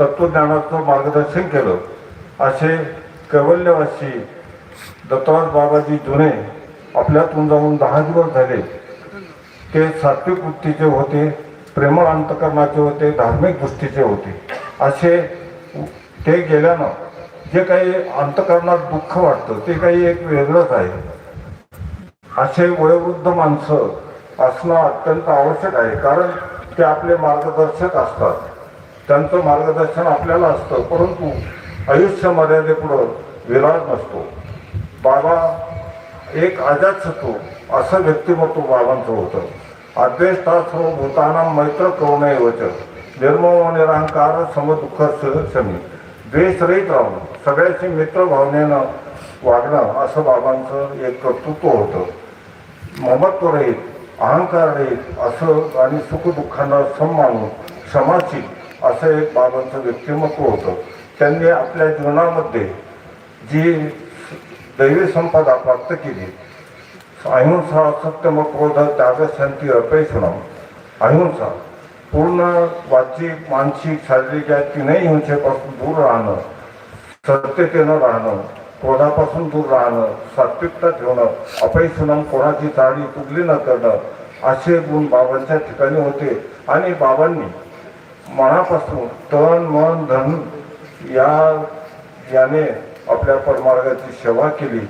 तत्वज्ञानाचं मार्गदर्शन केलं. असे कैवल्यवासी दत्तराज बाबाजी जुने आपल्यातून जाऊन दहा दिवस झाले. ते सात्विक वृत्तीचे होते प्रेमळ अंतकरणाचे होते धार्मिक दृष्टीचे होते. असे ते गेल्यानं जे काही अंतकरणात दुःख वाटतं ते काही एक वेगळंच आहे. असे वयोवृद्ध माणसं असणं अत्यंत आवश्यक आहे कारण ते आपले मार्गदर्शक असतात. त्यांचं मार्गदर्शन आपल्याला असतं परंतु आयुष्य मर्यादेपुढं विराज नसतो. बाबा एक अजातशत्रू असं व्यक्तिमत्व बाबांचं होतं. अद्वेष्टा सर्व हो, भूताना मैत्र करुणे वचन निर्मम निरहंकार समदुःख क्षमी द्वेषरहित राहून सगळ्याशी मित्र भावनेनं वागणं असं बाबांचं एक कर्तृत्व होतं. ममत्वरहित अहंकाररहित असं आणि सुखदुःखांना सम मानून क्षमाची असं एक बाबांचं व्यक्तिमत्व होतं. त्यांनी आपल्या जीवनामध्ये जी दैवी संपदा प्राप्त केली अहिंसा सत्यम क्रोध त्याग शांती अपयशनम अहिंसा पूर्ण वाचिक मानसिक शारीरिक या तीनही हिंसेपासून दूर राहणं सत्यतेनं राहणं क्रोधापासून दूर राहणं सात्विकता ठेवणं अपयशनम कोणाची चाळी चुगली न करणं असे गुण बाबांच्या ठिकाणी होते आणि बाबांनी मनापासून तन मन धन या याने आपल्या परमार्गाची सेवा केली.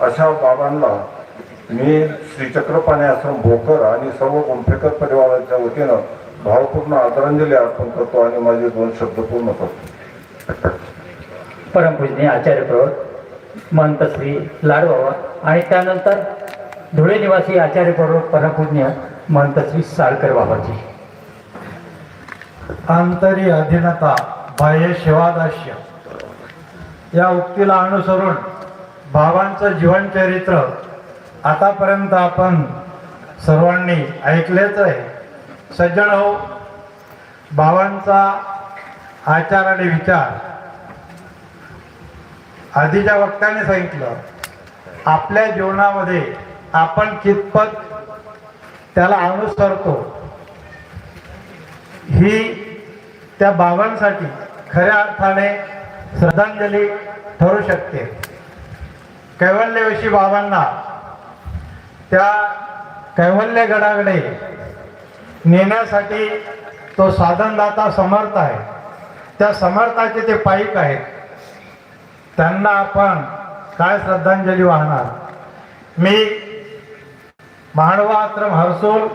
अशा बाबांना मी श्रीचक्रपाणी आश्रम भोकर आणि सर्व गुंफेकर परिवाराच्या वतीनं भावपूर्ण आदरांजली अर्पण करतो आणि माझे दोन शब्द पूर्ण करतो. परमपूजनीय आचार्य प्रवत महंत श्री लाडबाबा आणि त्यानंतर धुळे निवासी आचार्य प्रवत परमपूज्य महंत श्री साळकर बाबाजी. आंतरी अधीनता बाह्य शिवादास्य या उक्तीला अनुसरून बाबांचं जीवनचरित्र आतापर्यंत आपण सर्वांनी ऐकलेच आहे. सज्जन हो बाबांचा आचार आणि विचार. आधीच्या वक्त्याने सांगितलं आपल्या जीवनामध्ये आपण कितपत त्याला अनुसरतो ही त्या बाबांसाठी खऱ्या अर्थाने श्रद्धांजली ठरू शकते. कैवल्यविषयी बाबांना त्या कैवल्यगडाकडे नेण्यासाठी तो साधनदाता समर्थ आहे. त्या समर्थाचे ते पाईक आहेत. त्यांना आपण काय श्रद्धांजली वाहणार? मी महाडवा आश्रम हरसूल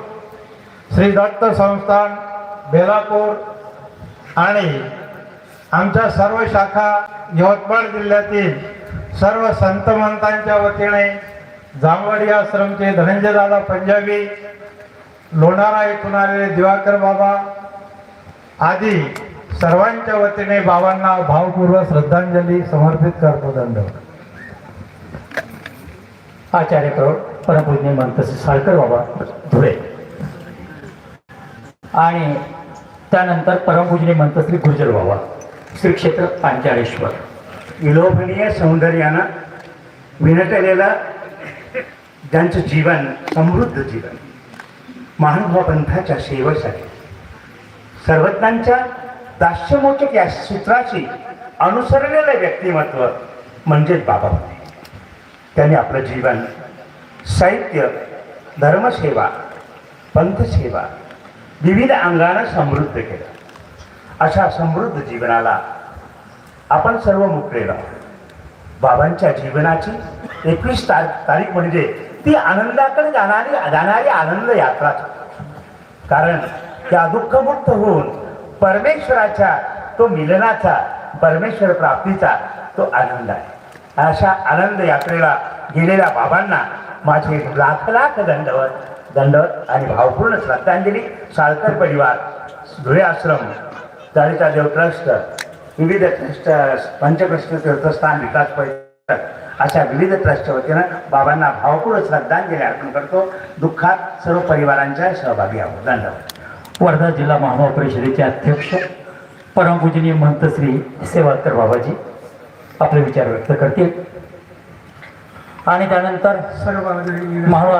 श्री दत्त संस्थान बेलापूर आणि आमच्या सर्व शाखा यवतमाळ जिल्ह्यातील सर्व संत मंतांच्या वतीने जांभवाडी आश्रमचे धनंजयदादा पंजाबी लोणारा येथून आलेले दिवाकर बाबा आदी सर्वांच्या वतीने बाबांना भावपूर्वक श्रद्धांजली समर्पित करतो दंड. आचार्य प्रौढ परमपूज्य महंत साळकर बाबा धुळे. आणि त्यानंतर परमपूजनी महंत श्री गुर्जर बाबा श्री क्षेत्र पांचाळेश्वर. विलोभनीय सौंदर्यानं विनटलेलं ज्यांचं जीवन समृद्ध जीवन महानुभाव पंथाच्या सेवेसाठी सर्वज्ञांच्या दास्यमोचक या सूत्राशी अनुसरलेलं व्यक्तिमत्व म्हणजेच बाबा होते. त्यांनी आपलं जीवन साहित्य धर्मसेवा पंथसेवा विविध अंगानं समृद्ध केलं. अशा समृद्ध जीवनाला आपण सर्व मुकलेलो बाबांच्या जीवनाची एकवीस तारीख तारीख म्हणजे ती आनंदाकडे जाणारी जाणारी आनंद यात्राच कारण त्या दुःखमुक्त होऊन परमेश्वराच्या तो मिलनाचा परमेश्वर प्राप्तीचा तो आनंद आहे. अशा आनंद यात्रेला गेलेल्या बाबांना माझे लाख लाख दंडवत दंडवत आणि भावपूर्ण श्रद्धांजली साळकर परिवार धुळे आश्रम दलिता देव ट्रस्ट विविध ट्रस्ट पंचकृष्ण तीर्थस्थान विकास परिषद अशा विविध ट्रस्टच्या वतीनं बाबांना भावपूर्ण श्रद्धांजली अर्पण करतो. दुःखात सर्व परिवारांच्या सहभागी आहोत. धन्यवाद. वर्धा जिल्हा महाभाव परिषदेचे अध्यक्ष परमपूजनीय महंत श्री सेवाकर बाबाजी आपले विचार व्यक्त करतील. आणि त्यानंतर सर्व महाव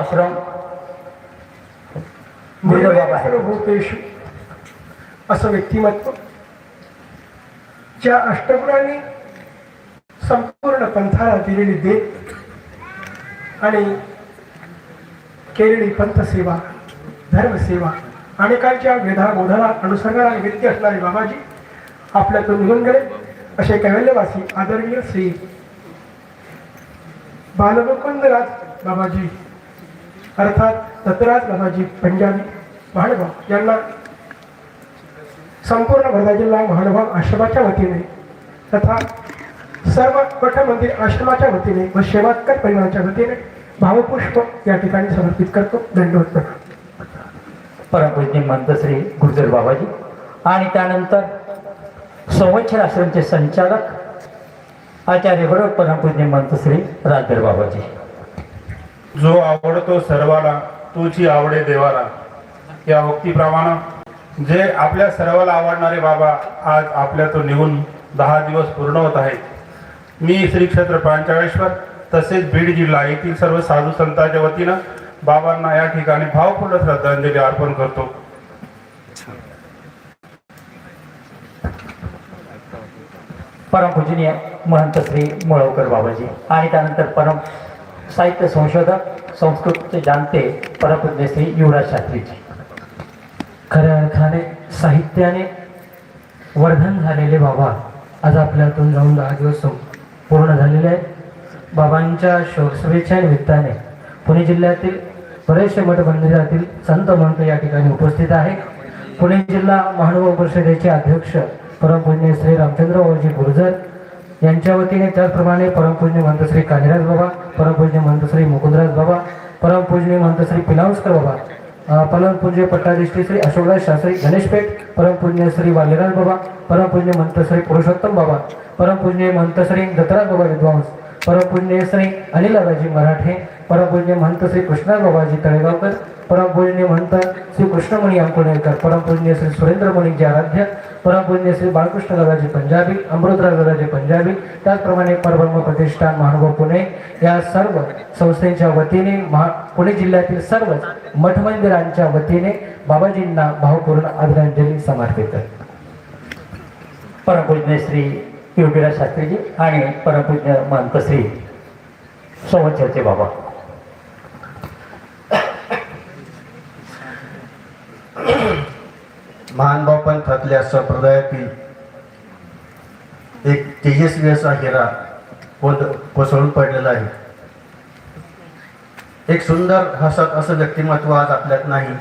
आश्रम असं व्यक्तिमत्व. ज्या अष्टगुणांनी संपूर्ण पंथाला दिलेली देत आणि केलेली पंथसेवा धर्मसेवा अनेकांच्या वेधा बोधाला अनुसरणाला व्यक्ती असणारे बाबाजी आपल्यातून निघून गेले. असे कैवल्यवासी आदरणीय श्री बालमुकुंदराज बाबाजी अर्थात दत्तराज बाबाजी पंजाबी महानुभाव यांना संपूर्ण वर्धा जिल्हा महानुभाव आश्रमाच्या वतीने तथा सर्व मठ मंदिर आश्रमाच्या वतीने व सेवात्कर परिवाराच्या वतीने भावपुष्प या ठिकाणी समर्पित करतो. दंडवत प्रणाम. परमपूज्य महंत श्री गुर्जर बाबाजी. आणि त्यानंतर संवत्सर आश्रमचे संचालक आचार्य बरोबर परमपूज्य महंत श्री राजधर बाबाजी. जो आवडतो सर्वाला तुझी आवडे देवाला. या उक्तीप्रमाणे जे आपल्या सर्वाला आवडणारे बाबा आज आपल्यातून निघून दहा दिवस पूर्ण होत आहेत. मी श्री क्षेत्र पांचाळेश्वर तसेच बीड जिल्हा येथील सर्व साधू संतांच्या वतीनं बाबांना या ठिकाणी भावपूर्ण श्रद्धांजली अर्पण करतो. परमपूजनीय महंत श्री मुळवकर बाबाजी आणि त्यानंतर परम साहित्य संशोधक संस्कृतचे जाणते परमपूज्य श्री युवराज शास्त्रीजी. खऱ्या अर्थाने साहित्याने वर्धन झालेले बाबा आज आपल्यातून जाऊन दहा दिवस पूर्ण झालेले आहेत. बाबांच्या शोकसभेच्या निमित्ताने पुणे जिल्ह्यातील बरेचसे मठ मंदिरातील संत महंत या ठिकाणी उपस्थित आहे पुणे जिल्हा महानुभाव परिषदेचे अध्यक्ष परमपूज्य श्री रामचंद्र गुर्जर यांच्या वतीने त्याचप्रमाणे परमपूज्य महंत श्री कालिराज बाबा परमपूज्य महंत श्री मुकुंदराज बाबा परमपूज्य महंत श्री पिलावस्कर बाबा परमपूज्य पट्टाधिष्ठी श्री अशोकराज शास्त्री गणेशपेठ परमपूज्य श्री वाल्यराज बाबा परमपूज्य महंत श्री पुरुषोत्तम बाबा परमपूज्य महंत श्री दत्तराज बाबा विद्वांस परमपूज्य श्री अनिलाबाजी मराठे परमपूज्य महंत श्री कृष्णाबाबाजी तळेगावकर परमपूज्य महंत श्री कृष्णमणी अंकुणेकर परमपूज्य श्री सुरेंद्रमणीजी आराध्य परमपूज्य श्री बाळकृष्ण दादाजी पंजाबी अमृतराज दादाजी पंजाबी त्याचप्रमाणे परब्रह्म प्रतिष्ठान महानुभाव पुणे या सर्व संस्थेच्या वतीने महा पुणे जिल्ह्यातील सर्वच मठ मंदिरांच्या वतीने बाबाजींना भावपूर्ण आदरांजली समर्पित. परमपूज्य श्री योगीराज शास्त्रीजी आणि परमपूज्य मानकश्री सोमचर्चे बाबा. महानभाव पंथातल्या संप्रदायातील एक तेजस्वी असा हिरा कोसळून पडलेला आहे. एक सुंदर हसत असं व्यक्तिमत्व आज आपल्यात नाही.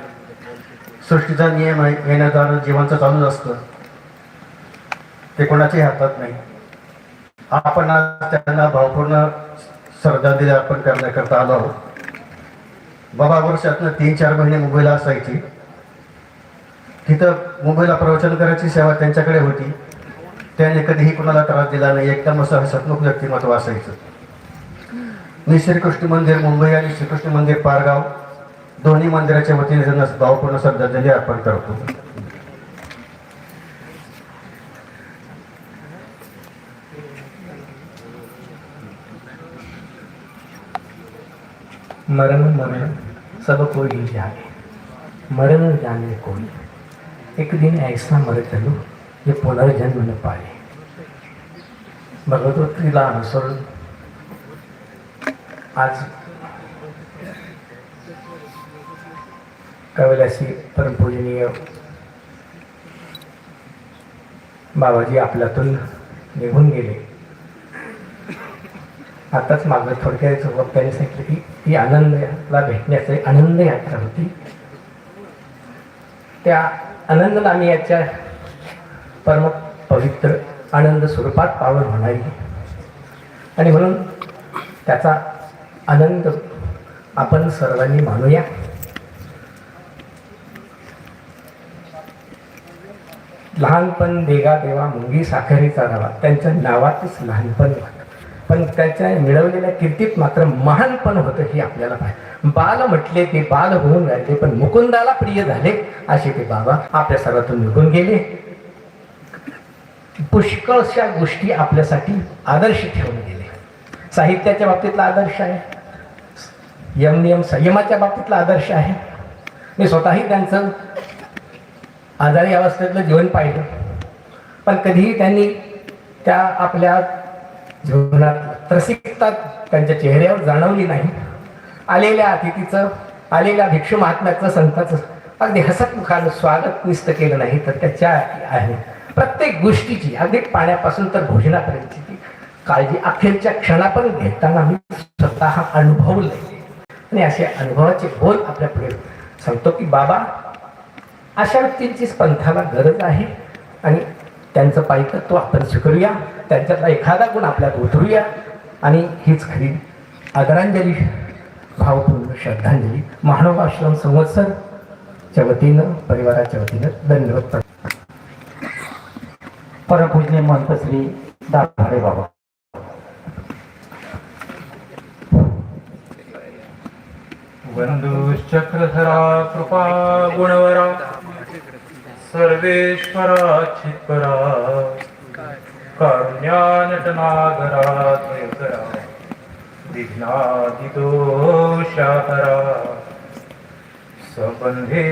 सृष्टीचा नियम आहे येण्यादार जीवांचं जीवनचं चालूच असतं. ते कोणाच्याही हातात नाही. आपण आज त्यांना भावपूर्ण श्रद्धांजली अर्पण करण्याकरता आलो आहोत. बाबा वर्षातनं तीन चार महिने मुंबईला असायची. तिथं मुंबईला प्रवचन करायची सेवा त्यांच्याकडे होती. त्याने कधीही कुणाला त्रास दिला नाही. एकदम असं हसतमुख व्यक्तिमत्व असायचं. मी श्रीकृष्ण मंदिर मुंबई आणि श्रीकृष्ण मंदिर पारगाव दोन्ही मंदिराच्या वतीने त्यांना भावपूर्ण श्रद्धांजली अर्पण करतो. मरण मरण सब कोई जाने। मरण जाने कोई। एक दिन ऐसा मर चलो जे पुनर्जन्म न पाले भगवतीला अनुसरून आज कवलासी परमपूजनीय बाबाजी आपल्यातून निघून गेले। आताच मागं थोडक्यात त्यांनी सांगितलं की ती आनंदला भेटण्याची आनंद यात्रा होती. त्या आनंद आम्ही याच्या परम पवित्र आनंद स्वरूपात पावन होणारी आणि म्हणून त्याचा आनंद आपण सर्वांनी मानूया. लहानपण देगा देवा मुंगी साखरेचा रवा त्यांच्या नावातच लहानपण पण त्याच्या मिळवलेल्या कीर्तीत मात्र महानपण होतं हे आपल्याला पाहिजे बाल म्हटले ते बाल होऊन राहिले पण मुकुंदाला प्रिय झाले असे ते बाबा आपल्या सर्वातून निघून गेले. पुष्कळशा गोष्टी आपल्यासाठी आदर्श ठेवून गेले. साहित्याच्या बाबतीतला आदर्श आहे. यम नियम संयमाच्या बाबतीतला आदर्श आहे. मी स्वतःही त्यांचं आजारी अवस्थेतलं जीवन पाहिलं. पण कधीही त्यांनी त्या आपल्या जीवनात रसिकतात त्यांच्या चेहऱ्यावर जाणवली नाही. आलेल्या अतिथीचं आलेल्या भिक्षू महात्म्याचं संताचं अगदी हसतमुखानं स्वागत निस्त केलं नाही तर त्याच्या आहे प्रत्येक गोष्टीची अगदी पाण्यापासून तर भोजनापर्यंतची ती काळजी अखेरच्या क्षणापर्यंत घेताना मी स्वतः अनुभवलंय. आणि असे अनुभवाचे बोल आपल्या पुढे सांगतो की बाबा अशा व्यक्तींचीच पंथाला गरज आहे आणि त्यांचं पायकत्व आपण स्वीकारूया. त्यांच्यातला एखादा गुण आपल्यात उतरूया. आणि हीच खरी आदरांजली भावपूर्ण श्रद्धांजली. मानव आश्रम संवत्सरच्या वतीनं परिवाराच्या वतीनं धन्यवाद प्रदान परमपूजनीय महंत श्री दाभाडे बाबा. बंधुश्चक्रधरा कृपा गुणवरा. सर्वेश्वरा चित्परा कारुण्यानटनागरा विघ्नादिदोषाकरा। सबंधे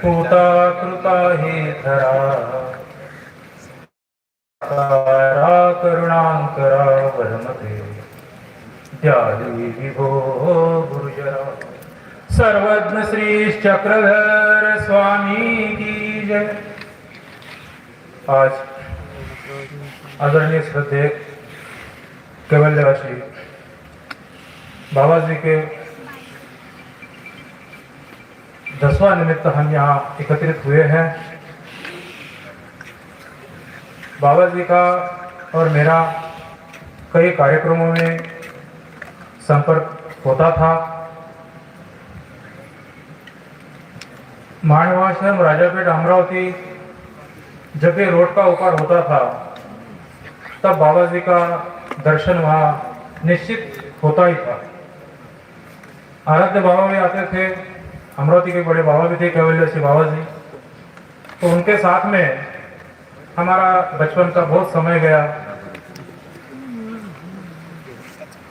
कृता कृता हे धरा करुणांकरा वरमते। द्यावी विभो गुरुजरा। सर्वज्ञ श्री चक्रधर स्वामी की जय। आज आदरणीय श्रद्धे केवल्यवासी बाबा जी के दसवां निमित्त हम यहाँ एकत्रित हुए हैं। बाबा जी का और मेरा कई कार्यक्रमों में संपर्क होता था। मानवाश्रम राजापेठ अमरावती जब ये रोड का ऊपर होता था, तब बाबा जी का दर्शन वहाँ निश्चित होता ही था। आराध्य बाबा भी आते थे, अमरावती के बड़े बाबा भी थे केवल्य सिंह बाबा जी तो उनके साथ में हमारा बचपन का बहुत समय गया।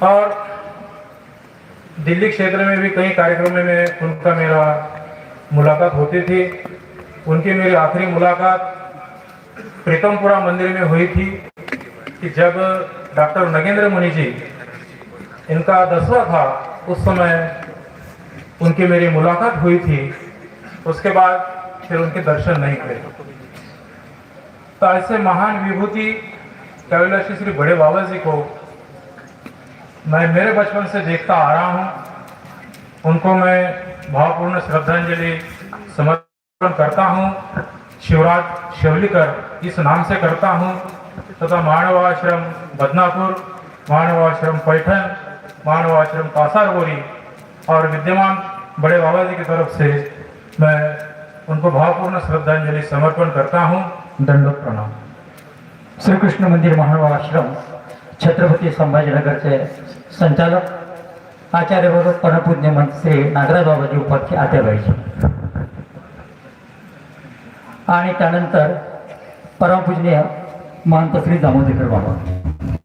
और दिल्ली क्षेत्र में भी कई कार्यक्रमों में उनका मेरा मुलाकात होती थी। उनकी मेरी आखिरी मुलाकात प्रीतमपुरा मंदिर में हुई थी कि जब डॉक्टर नगेंद्र मुनि जी, इनका दसवा था, उस समय उनकी मेरी मुलाकात हुई थी, उसके बाद फिर उनके दर्शन नहीं हुए। तो ऐसे महान विभूति कैलाशी श्री बड़े बाबा जी को मैं मेरे बचपन से देखता आ रहा हूँ। उनको मैं भावपूर्ण श्रद्धांजलि समर्पण करता हूँ। शिवराज शिवलीकर इस नाम से करता हूँ, तथा मानवाश्रम बदनापुर, मानवाश्रम पैठन मानवाश्रम कासारगोरी और विद्यमान बड़े बाबा जी की तरफ़ से मैं उनको भावपूर्ण श्रद्धांजलि समर्पण करता हूँ। दंडोत प्रणाम। श्री कृष्ण मंदिर महानुभाव आश्रम छत्रपती संभाजीनगरचे संचालक आचार्य व परमपूज्य मंत श्री नागराज बाबाजी उपाध्ये आत्याबाईजी आणि त्यानंतर परमपूजनीय महंत श्री दामोदरकर बाबा.